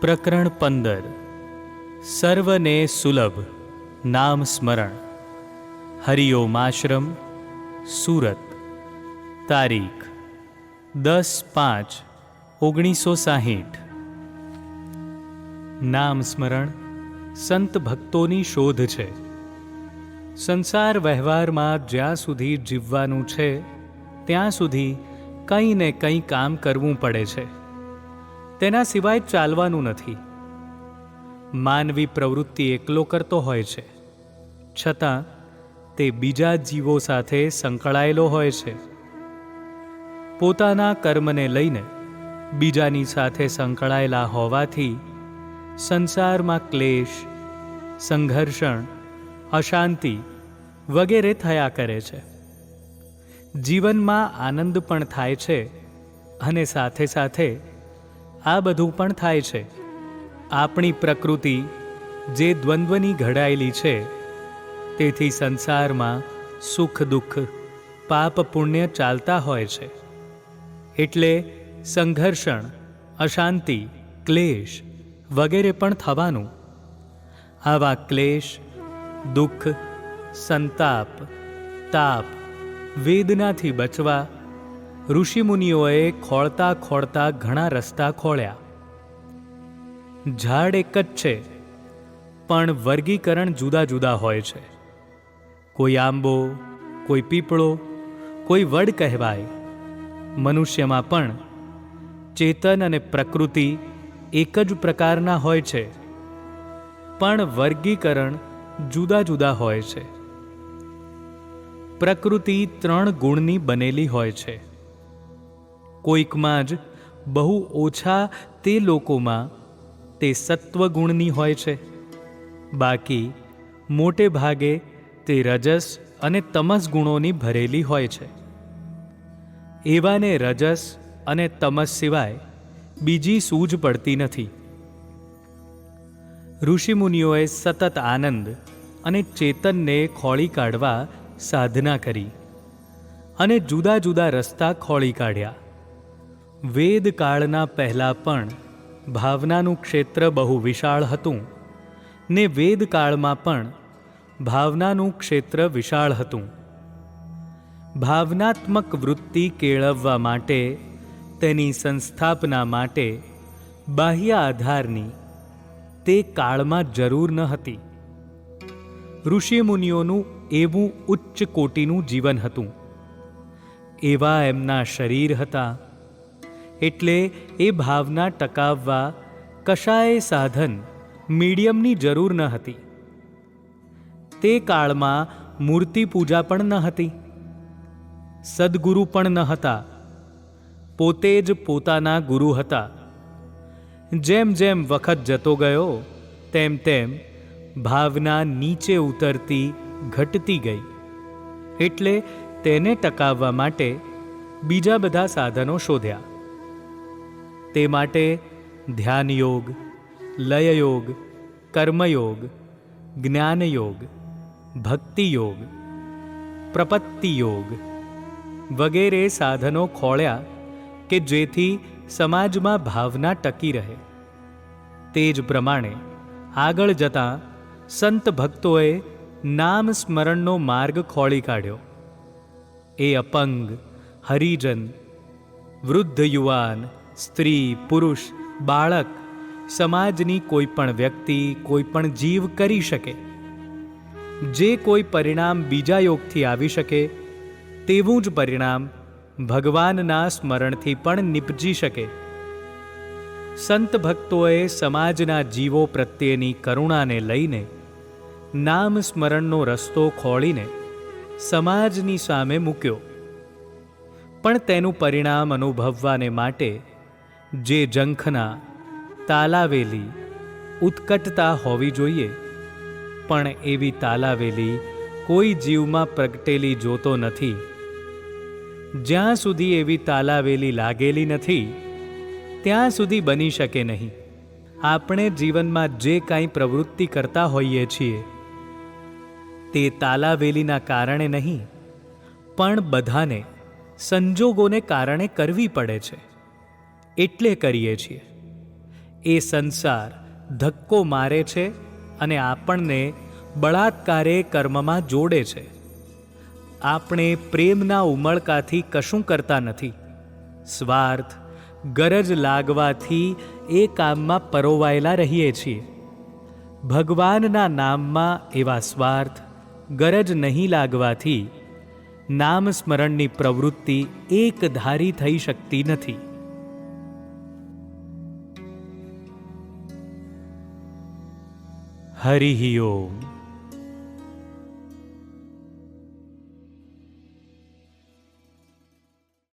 પ્રકરણ પંદર. સર્વને સુલભ, નામ સ્મરણ. હરિઓમાશ્રમ, સુરત. તારીખ, દસ પાંચ, ઓગણીસો સાહીઠ. નામ સ્મરણ, સંત ભક્તોની શોધ છે. સંસાર વ્યવહારમાં જ્યાં સુધી જીવવાનું છે, ત્યાં સુધી કંઈ ને કંઈ કામ કરવું પડે છે. તેના સિવાય ચાલવાનું નથી. માનવી પ્રવૃત્તિ એકલો કરતો હોય છે. છતાં, તે બીજા જીવો સાથે સંકળાયેલો હોય છે. પોતાના કર્મને લઈને બીજાની સાથે સંકળાયેલા હોવાથી સંસારમાં ક્લેશ, સંઘર્ષણ, અશાંતિ વગેરે થયા કરે છે. જીવનમાં આનંદ પણ થાય છે અને સાથે સાથે આ બધું પણ થાય છે. આપણી પ્રકૃતિ જે દ્વંદ્વની ઘડાયેલી છે, તેથી સંસારમાં સુખ, દુઃખ, પાપ, પુણ્ય ચાલતા હોય છે. એટલે સંઘર્ષણ, અશાંતિ, ક્લેશ વગેરે પણ થવાનું. આવા ક્લેશ, દુઃખ, સંતાપ, તાપ, વેદનાથી બચવા ઋષિમુનિઓએ ખોળતા ખોળતા ઘણા રસ્તા ખોળ્યા. ઝાડ એક જ છે, પણ વર્ગીકરણ જુદા જુદા હોય છે. કોઈ આંબો, કોઈ પીપળો, કોઈ વડ કહેવાય. મનુષ્યમાં પણ ચેતન અને પ્રકૃતિ એક જ પ્રકારના હોય છે. પણ વર્ગીકરણ જુદા જુદા હોય છે. પ્રકૃતિ ત્રણ ગુણની બનેલી હોય છે. કોઈકમાં જ બહુ ઓછા તે લોકોમાં તે સત્વગુણની હોય છે. બાકી મોટે ભાગે તે રજસ અને તમસ ગુણોની ભરેલી હોય છે. એવાને રજસ અને તમસ સિવાય બીજી સૂઝ પડતી નથી. ઋષિમુનિઓએ સતત આનંદ અને ચેતનને ખોળી કાઢવા સાધના કરી અને જુદા જુદા રસ્તા ખોળી કાઢ્યા. વેદકાળના પહેલાં પણ ભાવનાનું ક્ષેત્ર બહુ વિશાળ હતું ને વેદકાળમાં પણ ભાવનાનું ક્ષેત્ર વિશાળ હતું. ભાવનાત્મક વૃત્તિ કેળવવા માટે, તેની સંસ્થાપના માટે બાહ્ય આધારની તે કાળમાં જરૂર ન હતી. ઋષિમુનિઓનું એવું ઉચ્ચ કોટીનું જીવન હતું. એવા એમના શરીર હતા એટલે એ ભાવના ટકાવવા કશાય સાધન મીડિયમની જરૂર ન હતી. તે કાળમાં મૂર્તિ પૂજા પણ ન હતી. સદગુરુ પણ ન હતા. પોતે જ પોતાના ગુરુ હતા. જેમ જેમ વખત જતો ગયો, તેમ તેમ ભાવના નીચે ઉતરતી ઘટતી ગઈ. એટલે તેને ટકાવવા માટે બીજા બધા સાધનો શોધ્યા. તે માટે ધ્યાનયોગ, લયયોગ, કર્મયોગ, જ્ઞાનયોગ, ભક્તિયોગ, પ્રપત્તિયોગ વગેરે સાધનો ખોળ્યા કે જેથી સમાજમાં ભાવના ટકી રહે. તે જ પ્રમાણે આગળ જતાં સંત ભક્તોએ નામ સ્મરણનો માર્ગ ખોળી કાઢ્યો. એ અપંગ, હરિજન, વૃદ્ધ યુવાન સ્ત્રી, પુરુષ, બાળક, સમાજની કોઈ પણ વ્યક્તિ, કોઈ પણ જીવ કરી શકે. જે કોઈ પરિણામ બીજા યોગથી આવી શકે, તેવું જ પરિણામ ભગવાનના સ્મરણથી પણ નિપજી શકે. સંત ભક્તોએ સમાજના જીવો પ્રત્યેની કરુણાને લઈને, નામ સ્મરણનો રસ્તો ખોળીને, સમાજની સામે મૂક્યો. પણ તેનું પરિણામ અનુભવવાને માટે જે જંખના, તાલાવેલી ઉત્કટતા હોવી જોઈએ. પણ એવી તાલાવેલી કોઈ જીવમાં પ્રગટેલી જોતો નથી. જ્યાં સુધી એવી તાલાવેલી લાગેલી નથી, ત્યાં સુધી બની શકે નહીં. આપણે જીવનમાં જે કાંઈ પ્રવૃત્તિ કરતા હોઈએ છીએ, તે તાલાવેલીના કારણે નહીં, પણ બધાને, સંજોગોને કારણે કરવી પડે છે. એટલે કરીએ છીએ. એ સંસાર ધક્કો મારે છે અને આપણને બળાત્કારે કર્મમાં જોડે છે. આપણે પ્રેમના ઉમળકાથી કશું કરતા નથી. સ્વાર્થ, ગરજ લાગવાથી એ કામમાં પરોવાયેલા રહીએ છીએ. ભગવાનના નામમાં એવા સ્વાર્થ, ગરજ નહીં લાગવાથી નામ સ્મરણની પ્રવૃત્તિ એકધારી થઈ શકતી નથી. હરિ ઓમ.